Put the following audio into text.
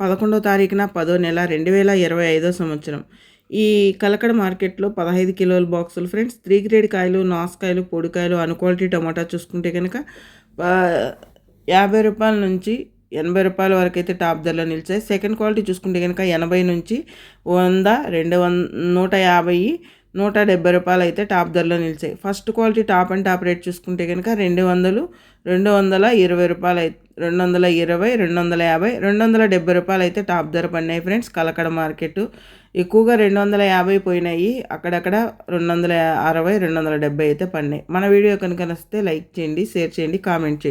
పదకొండో తారీఖున పదో నెల రెండు వేల ఇరవై ఐదో సంవత్సరం. ఈ కలకడ మార్కెట్లో పదహైదు కిలోల బాక్సులు ఫ్రెండ్స్ త్రీ గ్రేడ్ కాయలు నాసుకాయలు పొడికాయలు అన్ క్వాలిటీ టమాటా చూసుకుంటే కనుక యాభై రూపాయల నుంచి ఎనభై రూపాయల వరకు అయితే టాప్ ధరలో నిలిచాయి. సెకండ్ క్వాలిటీ చూసుకుంటే కనుక ఎనభై నుంచి వంద రెండు వంద నూట యాభై నూట డెబ్బై రూపాయలు అయితే టాప్ ధరలో నిలిచాయి. First quality top and top rate చూసుకుంటే కనుక రెండు వందలు రెండు వందల ఇరవై రూపాయలు అయితే రెండు వందల ఇరవై రెండు వందల యాభై రెండు వందల డెబ్బై రూపాయలు అయితే టాప్ ధర పడినాయి ఫ్రెండ్స్. కలకడ మార్కెట్ ఎక్కువగా రెండు వందల యాభై పోయినాయి. అక్కడక్కడ రెండు వందల అరవై రెండు వందల డెబ్బై అయితే పడినాయి. మన వీడియో కనుక నచ్చితే లైక్ చేయండి షేర్ చేయండి కామెంట్ చేయండి.